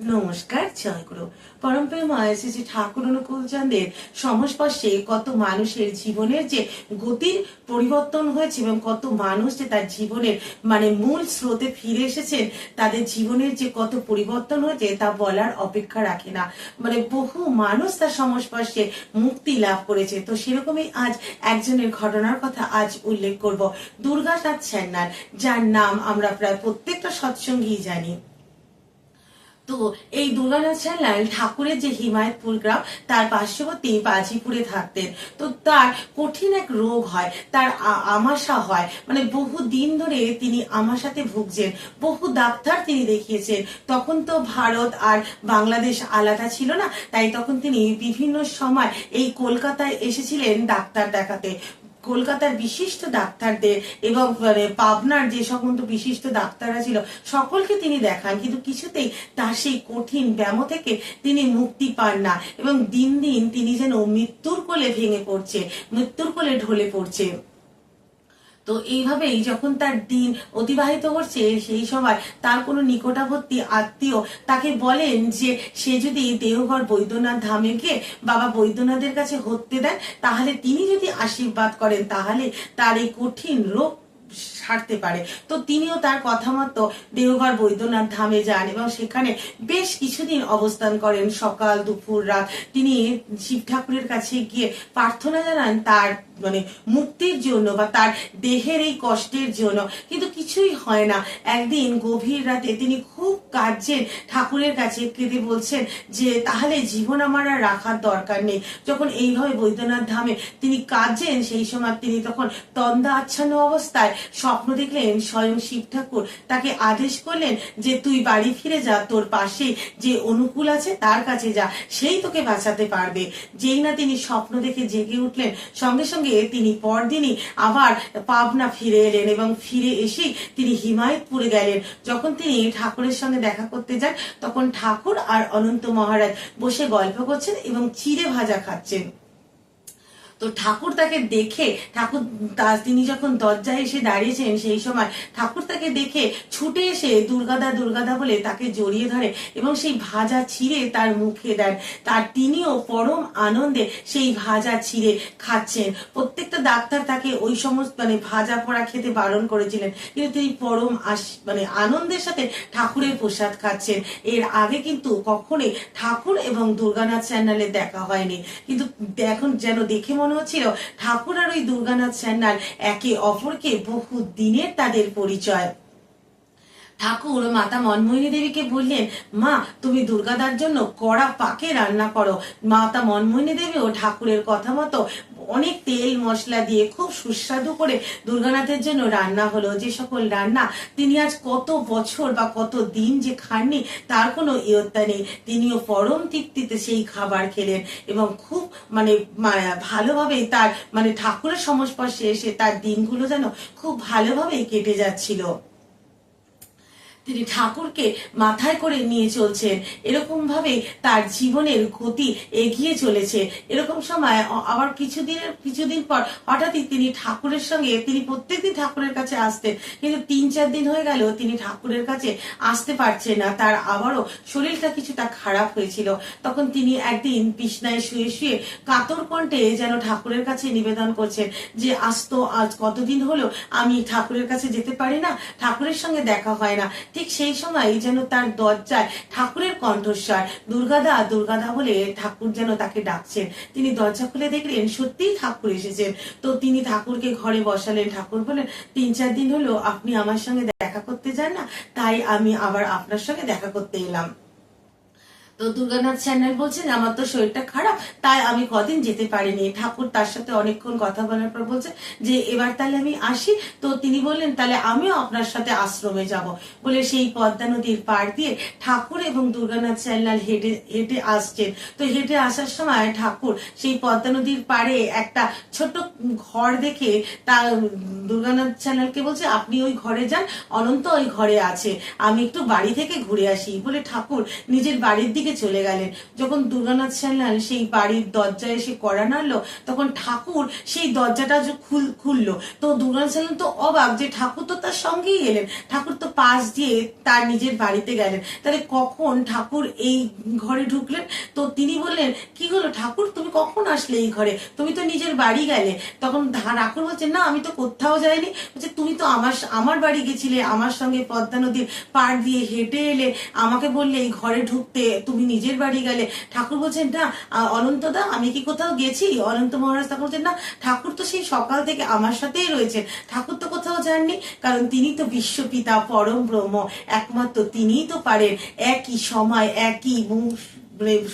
নমস্কার জয়গুরু পরম প্রেমা শ্রী ঠাকুর অনুকূল চাঁদের সংস্পর্শে কত মানুষের জীবনের যে গতির পরিবর্তন হয়েছে এবং কত মানুষ যে তার জীবনের মানে মূল স্রোতে ফিরে এসেছেন, তাদের জীবনের যে কত পরিবর্তন হয়েছে তা বলার অপেক্ষা রাখে না। মানে বহু মানুষ তার সংস্পর্শে মুক্তি লাভ করেছে। তো সেরকমই আজ একজনের ঘটনার কথা আজ উল্লেখ করব। দুর্গানাথ সেন্নার যার নাম আমরা প্রায় প্রত্যেকটা সৎসঙ্গী জানি। তো এই দুর্গানাথ সান্যাল ঠাকুরের যে হিমায়তপুর গ্রাম, তার পার্শ্ববর্তী বাজিপুরে থাকতেন। তো তার কঠিন এক রোগ হয়, তার আমাশা হয়। মানে বহু দিন ধরে তিনি আমাশাতে ভুগছেন। বহু ডাক্তার তিনি দেখিয়েছেন। তখন তো ভারত আর বাংলাদেশ আলাদা ছিল না, তাই তখন তিনি বিভিন্ন সময় এই কলকাতায় এসেছিলেন ডাক্তার দেখাতে। কলকাতার বিশিষ্ট ডাক্তারদের এবং মানে পাবনার যে সমস্ত বিশিষ্ট ডাক্তাররা ছিল, সকলকে তিনি দেখান। কিন্তু কিছুতেই তার সেই কঠিন ব্যামো থেকে তিনি মুক্তি পান না এবং দিন দিন তিনি যেন মৃত্যুর কোলে ভেঙে পড়ছে, মৃত্যুর কোলে ঢলে পড়ছে। তো এইভাবেই যখন তার দিন অতিবাহিত হচ্ছে সেই সময় তার কোনো নিকটাবর্তী আত্মীয় তাকে বলেন যে সে যদি দেওঘর বৈদ্যনাথ ধামে গিয়ে বাবা বৈদ্যনাথের কাছে হতে দেন তাহলে তিনি যদি আশীর্বাদ করেন, তাহলে তার এই কঠিন রোগ সারতে পারে। তো তিনিও তার কথা মতো দেওঘর বৈদ্যনাথ ধামে যান এবং সেখানে বেশ কিছুদিন অবস্থান করেন। সকাল, দুপুর, রাত তিনি শিব ঠাকুরের কাছে গিয়ে প্রার্থনা জানান তার মানে মুক্তির জন্য বা তার দেহের এই কষ্টের জন্য। কিন্তু কিছুই হয় না। একদিন গভীর রাতে তিনি খুব কাঁদছেন। ঠাকুরের কাছে কেঁদে বলছেন যে, তাহলে জীবন আমার আর রাখার দরকার নেই। যখন এইভাবে বৈদ্যনাথ ধামে তিনি কাঁদছেন, সেই সময় তিনি তখন তন্দা আচ্ছন্ন অবস্থায় স্বপ্ন দেখলেন স্বয়ং শিব ঠাকুর। তাকে আদেশ করলেন যে তুই বাড়ি ফিরে যা, তোর পাশে যে অনুকূল আছে তার কাছে যা, সেই তোকে বাঁচাতে পারবে। যেই না তিনি স্বপ্ন দেখে জেগে উঠলেন, সঙ্গে সঙ্গে তিনি পরদিনই আবার পাবনা ফিরে এলেন এবং ফিরে এসেই তিনি হিমায়তপুরে গেলেন। যখন তিনি ঠাকুরের সঙ্গে দেখা করতে যান, তখন ঠাকুর আর অনন্ত মহারাজ বসে গল্প করছেন এবং চিড়ে ভাজা খাচ্ছেন। তো ঠাকুর তাকে দেখে, ঠাকুর তিনি যখন দরজায় এসে দাঁড়িয়েছেন সেই সময় ঠাকুর তাকে দেখে ছুটে এসে দুর্গাদা দুর্গাদা বলে তাকে জড়িয়ে ধরে এবং সেই ভাজা ছিঁড়ে তার মুখে দেন। তার তিনিও পরম আনন্দে সেই ভাজা ছিঁড়ে খাচ্ছেন। প্রত্যেকটা ডাক্তার তাকে ওই সমস্ত মানে ভাজা পোড়া খেতে বারণ করেছিলেন। কিন্তু তিনি পরম আস- মানে আনন্দের সাথে ঠাকুরের প্রসাদ খাচ্ছেন। এর আগে কিন্তু কখনোই ঠাকুর এবং দুর্গানাথ চ্যানেলে দেখা হয়নি। কিন্তু এখন যেন দেখে মনে হচ্ছিল ঠাকুর আর ওই দুর্গানাথ সান্যাল একে অপরকে বহু দিনের তাদের পরিচয়। ঠাকুর মাতা মনমোহিনী দেবীকে বললেন, মা, তুমি দুর্গাদার জন্য কড়া পাকে রান্না করো। মাতা মনমোহিনী দেবীও ঠাকুরের কথা মতো অনেক তেল, মশলা দিয়ে খুব সুস্বাদু করে দুর্গানাথের জন্য রান্না হলো। যে সকল রান্না তিনি আজ কত বছর বা কত দিন যে খাননি, তার কোনো ইয়ত্তা নেই। তিনিও পরম তৃপ্তিতে সেই খাবার খেলেন এবং খুব মানে মা- ভালোভাবে তার মানে ঠাকুরের সংস্পর্শে এসে তার দিনগুলো যেন খুব ভালোভাবেই কেটে যাচ্ছিল। তিনি ঠাকুরকে মাথায় করে নিয়ে চলছেন। এরকম ভাবে তার জীবনের গতি এগিয়ে চলেছে। এরকম সময় আবার কিছুদিনের কিছুদিন পর হঠাৎই তিনি ঠাকুরের সঙ্গে তিনি প্রত্যেকদিন ঠাকুরের কাছে আসতেন। কিন্তু তিন চার দিন হয়ে গেল তিনি ঠাকুরের কাছে আসতে পারছেন না। তার আবারও শরীরটা কিছুটা খারাপ হয়েছিল। তখন তিনি একদিন বিছনায় শুয়ে শুয়ে কাতর কণ্ঠে যেন ঠাকুরের কাছে নিবেদন করছেন যে, আজ তো আজ কতদিন হলো আমি ঠাকুরের কাছে যেতে পারি না? ঠাকুরের সঙ্গে দেখা হয় না। ঠিক সেই সময় যেন তার দরজায় ঠাকুরের কণ্ঠস্বর, দুর্গাদা দুর্গাদা বলে ঠাকুর যেন তাকে ডাকছেন। তিনি দরজা খুলে দেখলেন, সত্যিই ঠাকুর এসেছেন। তো তিনি ঠাকুরকে ঘরে বসালেন। ঠাকুর বলেন তিন চার দিন হলো আপনি আমার সঙ্গে দেখা করতে যান না, তাই আমি আবার আপনার সঙ্গে দেখা করতে এলাম। তো দুর্গানাথ চ্যানেল বলছেন, আমার তো শরীরটা খারাপ, তাই আমি কদিন যেতে পারিনি। ঠাকুর তার সাথে অনেকক্ষণ কথা বলার পর বলছে যে, এবার তাহলে আমি আসি। তো তিনি বললেন, তাহলে আমিও আপনার সাথে আশ্রমে যাব। বলে সেই পদ্মা নদীর পাড় দিয়ে ঠাকুর এবং দুর্গানাথ চ্যানেল হেঁটে হেঁটে আসছেন। তো হেঁটে আসার সময় ঠাকুর সেই পদ্মা নদীর পাড়ে একটা ছোট ঘর দেখে তার দুর্গানাথ চ্যানেলকে বলছে, আপনি ওই ঘরে যান, অনন্ত ওই ঘরে আছে। আমি একটু বাড়ি থেকে ঘুরে আসি। বলে ঠাকুর নিজের বাড়ির দিকে দিকে চলে গেলেন। যখন দুর্গানাথ সান্যাল সেই বাড়ির দরজায় এসে কড়া নাড়লো, তখন ঠাকুর সেই দরজাটা খুল, খুললো। তো দুর্গানাথ সান্যাল তো অবাক যে ঠাকুর তো তার সঙ্গেই এলেন। ঠাকুর তো পাশ দিয়ে তার নিজের বাড়িতে গেলেন। তাহলে কখন ঠাকুর এই ঘরে ঢুকলেন? তো তিনি বললেন, কি হলো ঠাকুর? তুমি কখন আসলে এই ঘরে? তুমি তো নিজের বাড়ি গেলে। তখন ঠাকুর বলছেন না, আমি তো কোথাও যাইনি। বলছে, তুমি তো আমার আমার বাড়ি গেছিলে, আমার সঙ্গে পদ্মা নদীর পাড় দিয়ে হেঁটে এলে আমাকে বললে এই ঘরে ঢুকতে তুমি নিজের বাড়ি গেলে। ঠাকুর বলছেন, না অনন্তদা আমি কি কোথাও গেছি? অনন্ত মহারাজ ঠাকুর বলছেন, না, ঠাকুর তো সেই সকাল থেকে আমার সাথেই রয়েছে ঠাকুর তো কোথাও যাননি, কারণ তিনি তো বিশ্বপিতা পরম ব্রহ্ম একমাত্র তিনিই তো পারেন। একই সময় একই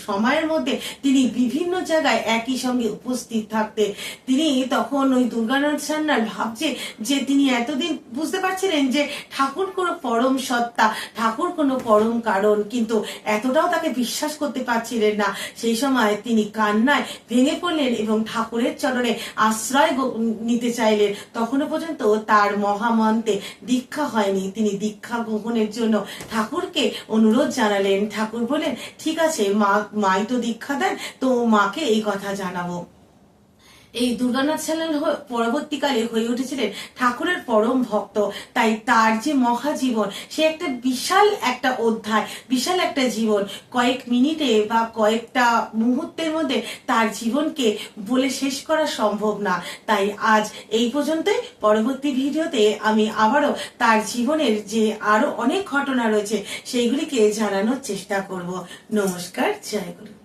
সময়ের মধ্যে তিনি বিভিন্ন জায়গায় একই সঙ্গে উপস্থিত থাকতে তিনি তখন ওই দুর্গানাথ সান্যাল ভাবছে যে তিনি এতদিন বুঝতে পারছিলেন যে ঠাকুর কোনো পরম সত্তা, ঠাকুর কোনো পরম কারণ, কিন্তু এতটাও তাকে বিশ্বাস করতে পারছিলেন না। সেই সময় তিনি কান্নায় ভেঙে পড়লেন এবং ঠাকুরের চরণে আশ্রয় নিতে চাইলেন। তখনও পর্যন্ত তার মহামন্ত্রে দীক্ষা হয়নি। তিনি দীক্ষা গ্রহণের জন্য ঠাকুরকে অনুরোধ জানালেন। ঠাকুর বলেন ঠিক আছে, মা, মাই তো দীক্ষা দেন, তো মাকে এই কথা জানাব। এই দুর্গানাথ সান্যাল পরবর্তীকালে হয়ে উঠেছিলেন ঠাকুরের পরম ভক্ত। তাই তার যে মহাজীবন, সে একটা বিশাল একটা অধ্যায়, বিশাল একটা জীবন। কয়েক মিনিটে বা কয়েকটা মুহূর্তের মধ্যে তার জীবনকে বলে শেষ করা সম্ভব না। তাই আজ এই পর্যন্তই। পরবর্তী ভিডিওতে আমি আবারও তার জীবনের যে আরও অনেক ঘটনা রয়েছে, সেইগুলিকে জানানোর চেষ্টা করব। নমস্কার, জয় গুরু।